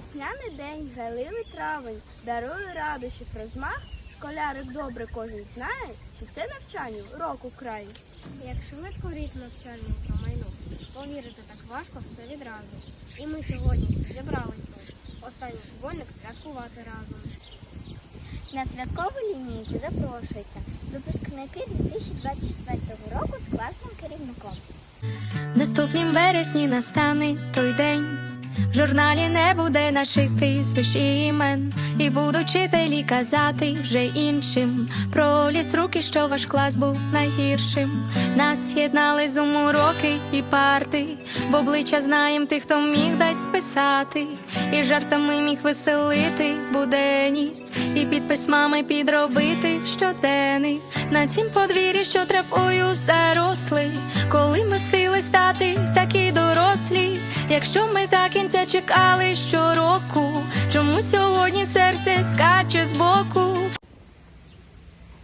Сміливий травень дарує радощів розмах. Школярик добре кожен знає, що це навчання року край. Як швидко рік навчальний промайнув, повірити так важко все відразу. І ми сьогодні зібрались тут. Останній дзвоник святкувати разом. На святкову лінійку запрошуються випускники 2024 року з класним керівником. Наступнім вересні настане той день. В журналі не буде наших прізвищ і імен, і будуть вчителі казати вже іншим. Про ліс руки, що ваш клас був найгіршим. Нас єднали зум уроки і парти. В обличчя знаєм тих, хто міг дать списати, і жартами міг веселити буденність, і під письмами підробити щоденний. На цім подвір'ї, що травою заросли, коли ми встигли стати такі дорослі. Якщо ми так кінця чекали щороку, чому сьогодні серце скаче збоку?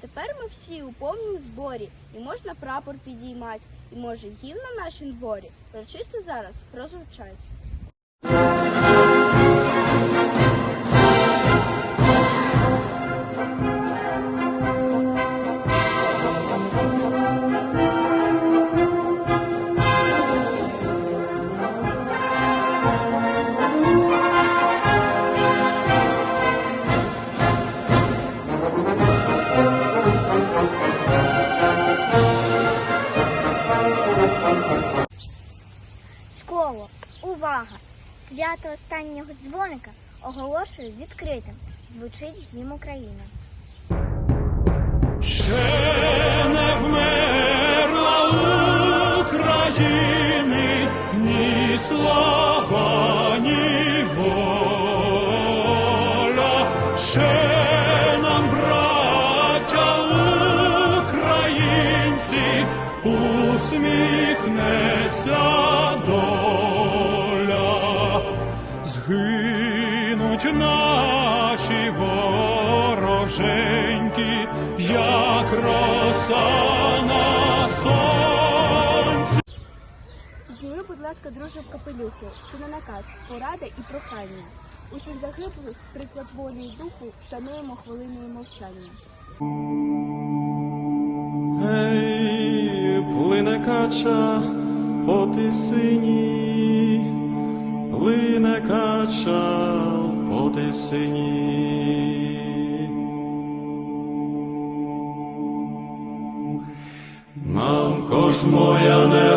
Тепер ми всі у повному зборі, і можна прапор підіймати, і може гімн на нашім дворі. Прочисто зараз прозвучать. Школо, увага! Свято останнього дзвоника оголошую відкритим. Звучить гімн України. Ще не вмерла України ні слава, Згинуть наші вороженьки, як роса на сонці. Зніми, будь ласка, друже капелюху. Це не наказ, порада і прохання. Усіх загиблих приклад волі й духу вшануємо хвилиною мовчання. Ей, плине кача по тисині, плине кача по тисині. Мамко ж моя не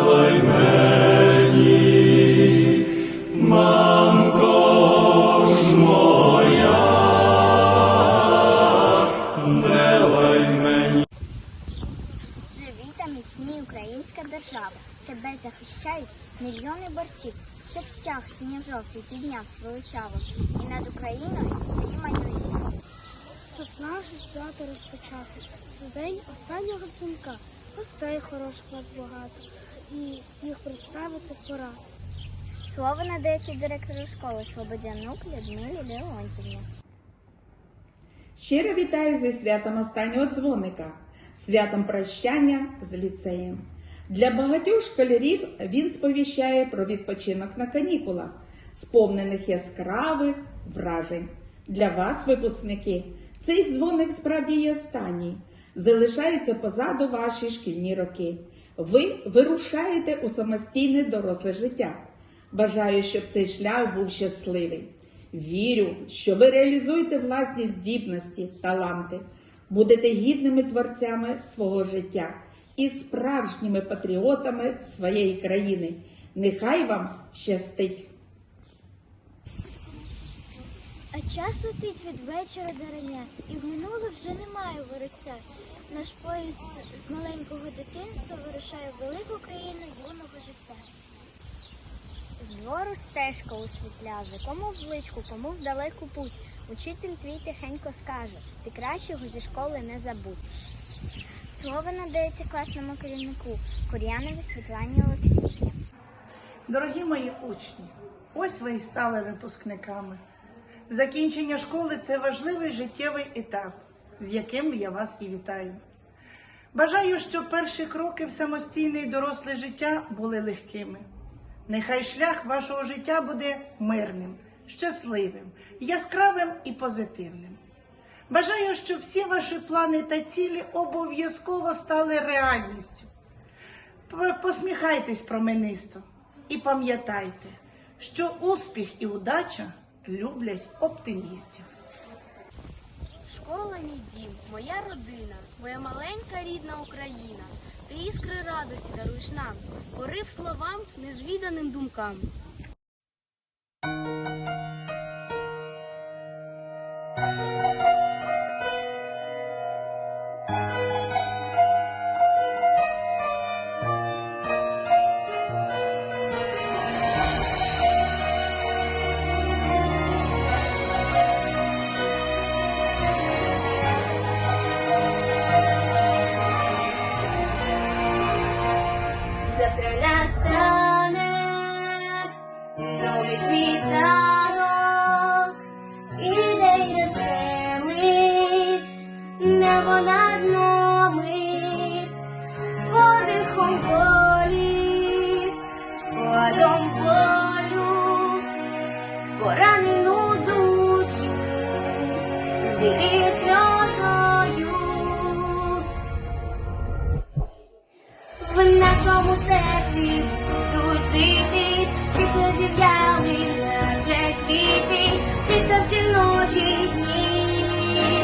синьо-жовтий піднявся величаво. І над Україною ти майорів. То снаги свято розпочати. Це день останнього дзвінка. Гостей хороших вас багато. І їх представити пора. Слово надається директору школи Слободянук Людмилі Леонтівні. Щиро вітаю зі святом останнього дзвоника, святом прощання з ліцеєм. Для багатьох школярів він сповіщає про відпочинок на канікулах, сповнених яскравих вражень. Для вас, випускники, цей дзвоник справді є останній. Залишається позаду ваші шкільні роки. Ви вирушаєте у самостійне доросле життя. Бажаю, щоб цей шлях був щасливий. Вірю, що ви реалізуєте власні здібності, таланти, будете гідними творцями свого життя і справжніми патріотами своєї країни. Нехай вам щастить! А час летить від вечора до рання, і в минуле вже немає вороця. Наш поїзд з- маленького дитинства вирушає в велику країну юного життя. З двору стежка усвітляже, кому в близьку, кому в далеку путь. Учитель твій тихенько скаже, ти кращого зі школи не забудь. Слово надається класному керівнику Кур'янові Світлані Олексіївні. Дорогі мої учні, ось ви і стали випускниками. Закінчення школи це важливий життєвий етап, з яким я вас і вітаю. Бажаю, щоб перші кроки в самостійне і доросле життя були легкими. Нехай шлях вашого життя буде мирним, щасливим, яскравим і позитивним. Бажаю, щоб всі ваші плани та цілі обов'язково стали реальністю. Посміхайтесь променисто і пам'ятайте, що успіх і удача люблять оптимістів. Школа мій дім, моя родина, моя маленька рідна Україна. Ти іскри радості даруєш нам, порив словам, незвіданим думкам. Завтра В нашому серці будуть жити всі, хто зів'яли, наче квіти, всі, хто в ці ночі дні,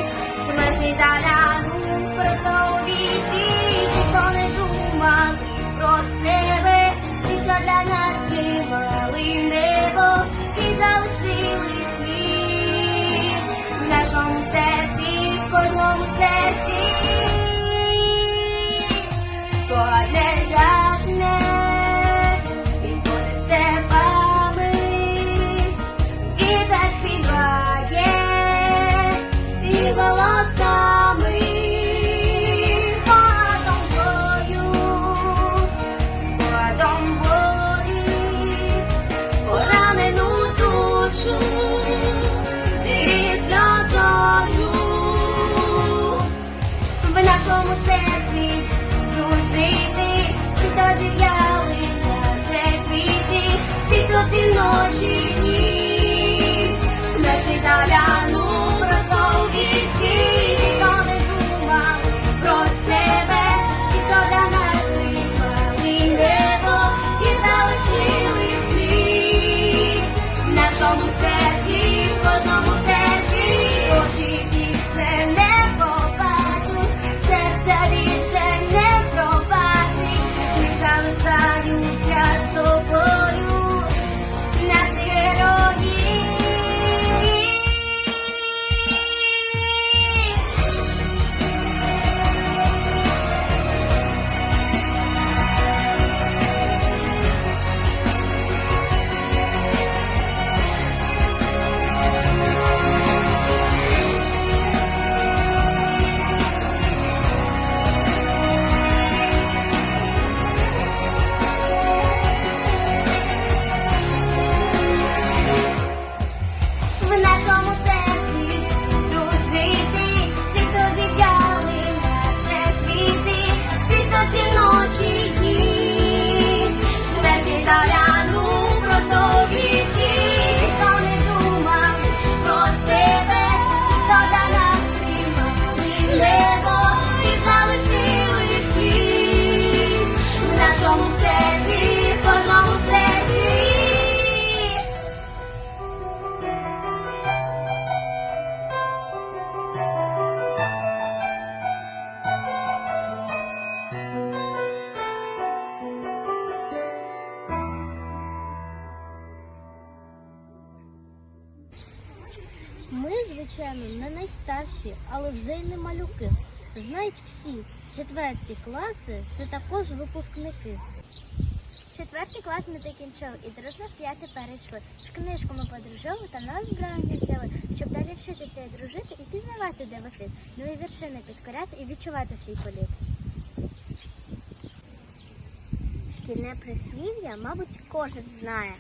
la не малюки. Знають всі, четверті класи це також випускники. Четвертий клас ми закінчили і дружно в п'ятий перейшли. З книжками подорожили та нас взяли, щоб далі вчитися і дружити і пізнавати, де ви нові вершини підкоряти і відчувати свій політ. Шкільне прислів'я, мабуть, кожен знає.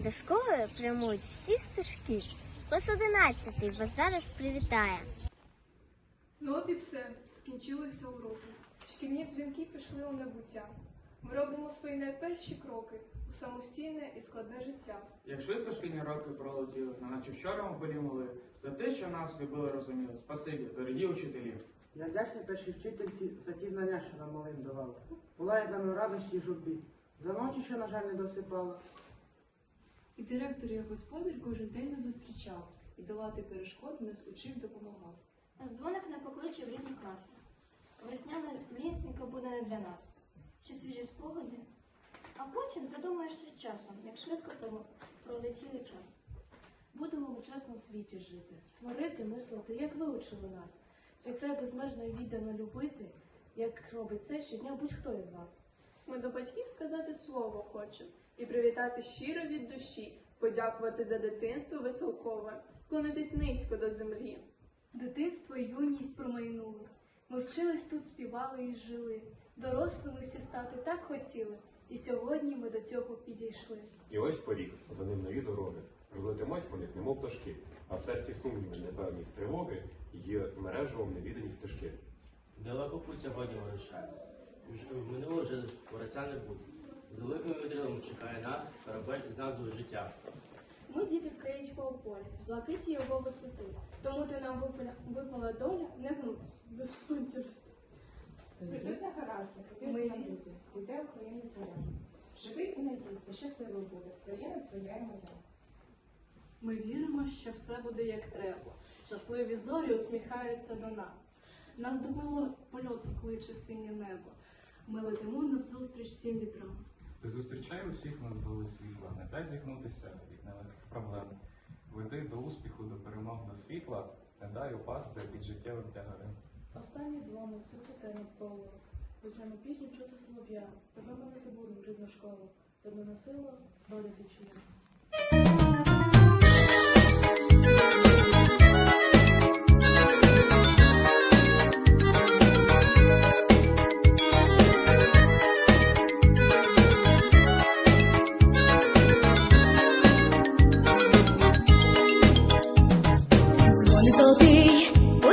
До школи прямують всі стежки. Клас одинадцятий вас зараз привітає. Ну от і все, скінчилися уроки. Шкільні дзвінки пішли у небуття. Ми робимо свої найперші кроки у самостійне і складне життя. Як швидко шкільні роки пролетіли, неначе вчора ми болімали за те, що нас любили, розуміли. Спасибі, дорогі учителі. Я вдячний першій вчительці за ті знання, що нам малим давала. Була як нами радості і журбі. За ночі, що, на жаль, не досипала. І директор як господар кожен день нас зустрічав, і долати перешкоди нас учив, допомагав. Дзвоник не покличе в рідні класи. Весняна літника буде не для нас. Чи свіжі спогади? А потім задумаєшся з часом, як швидко про- пролетіли час. Будемо в чесному світі жити, творити, мислити, як вивчили нас. Свій край безмежно і віддано любити, як робить це щодня будь-хто із вас. Ми до батьків сказати слово хочемо і привітати щиро від душі, подякувати за дитинство веселкове, вклонитись низько до землі. Дитинство і юність промайнули. Ми вчились тут, співали і жили. Дорослими всі стати так хотіли, і сьогодні ми до цього підійшли. І ось порік, за ним нові дороги. Розлетимось по них, немов пташки, а в серці сумніви, непевність тривоги є мережевом невідані стежки. Далеко путь сьогодні вирушає. В минуле вже вороця не буде. З великими вітрилами чекає нас корабель з назвою життя. Ми діти вкраїнського поля, з блакиті його висоти. Тому ти нам випала, випала доля не гнутися, до сонця рости. Прийдуть на гаразди, повірте на люди, зійде Україна зоря. Живи і надійся, щасливий буде, країна твоя і моя. Ми віримо, що все буде як треба. Щасливі зорі усміхаються до нас. Нас до польоту кличе синє небо. Ми летимо навзустріч всім вітрам. Ти зустрічай усіх нас до світла, не дай зігнутися від нелегких проблем. Веди до успіху, до перемог, до світла, не дай упасти під життєвим тягарем. Останній дзвоник все зацвіте навколо. Весняну пісню чути солов'я. Тебе ми не забудемо, рідна школа. Тебе носила доля течія.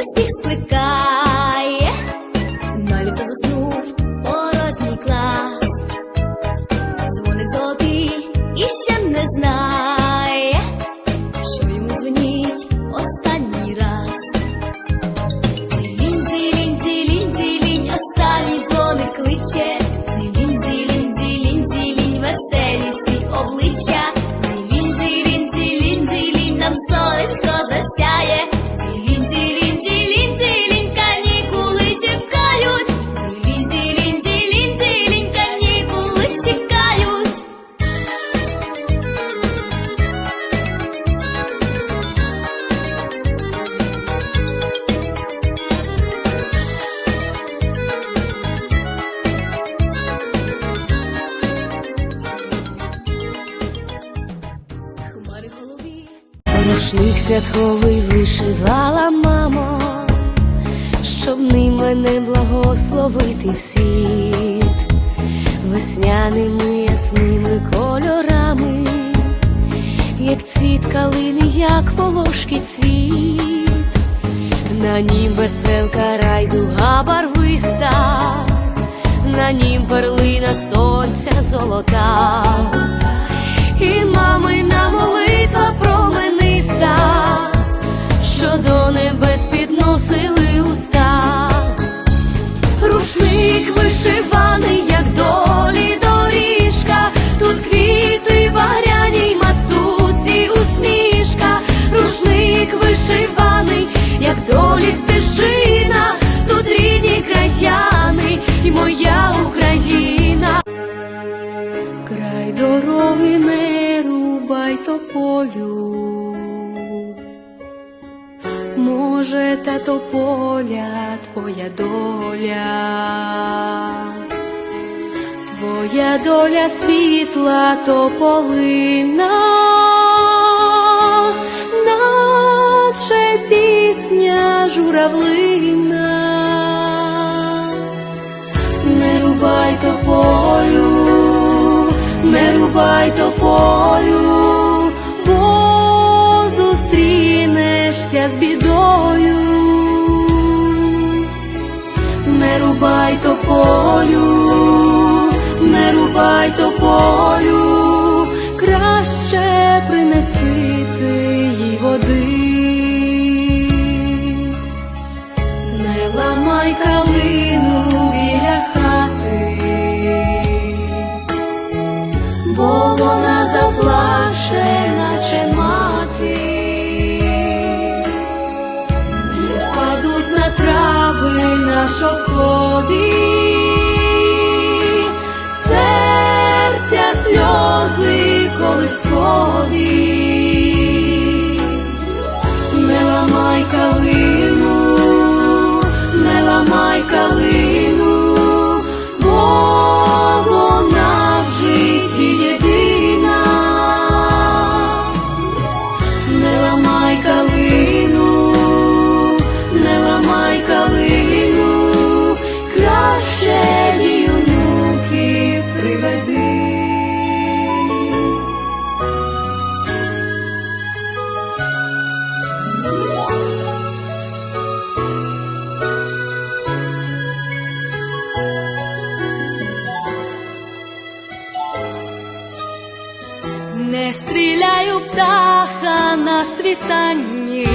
six святковий вишивала мамо, щоб ним мене благословити в весняними ясними кольорами, як цвіт калини, як волошки цвіт, на нім веселка райдуга барвиста, на нім перлина сонця золота. І мамина молитва промениста, що до небес підносили уста, рушник вишиваний, як долі доріжка, тут квіти багряні, матусі усмішка, рушник вишиваний, як долі стежина, Та тополя твоя доля, твоя доля світла тополина, наче пісня журавлина. Не рубай тополю, не рубай тополю, зустрінешся з бідою. Не рубай тополю, не рубай тополю, краще принеси ти їй води. Не ламай калину біля хати, бо вона заплаче, наче мати. На трави на серця сльози колискові. Не ламай калину, не ламай калину, бо єдина. Не ламай калину, на світанні.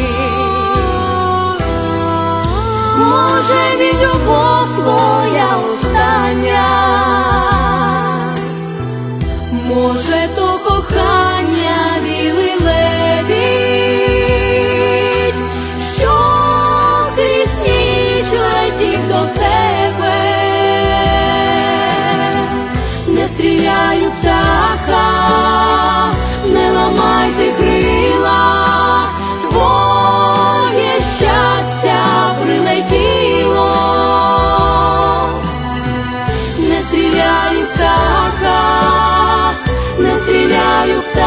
Може, він любов твоя остання, може, то кохання e o.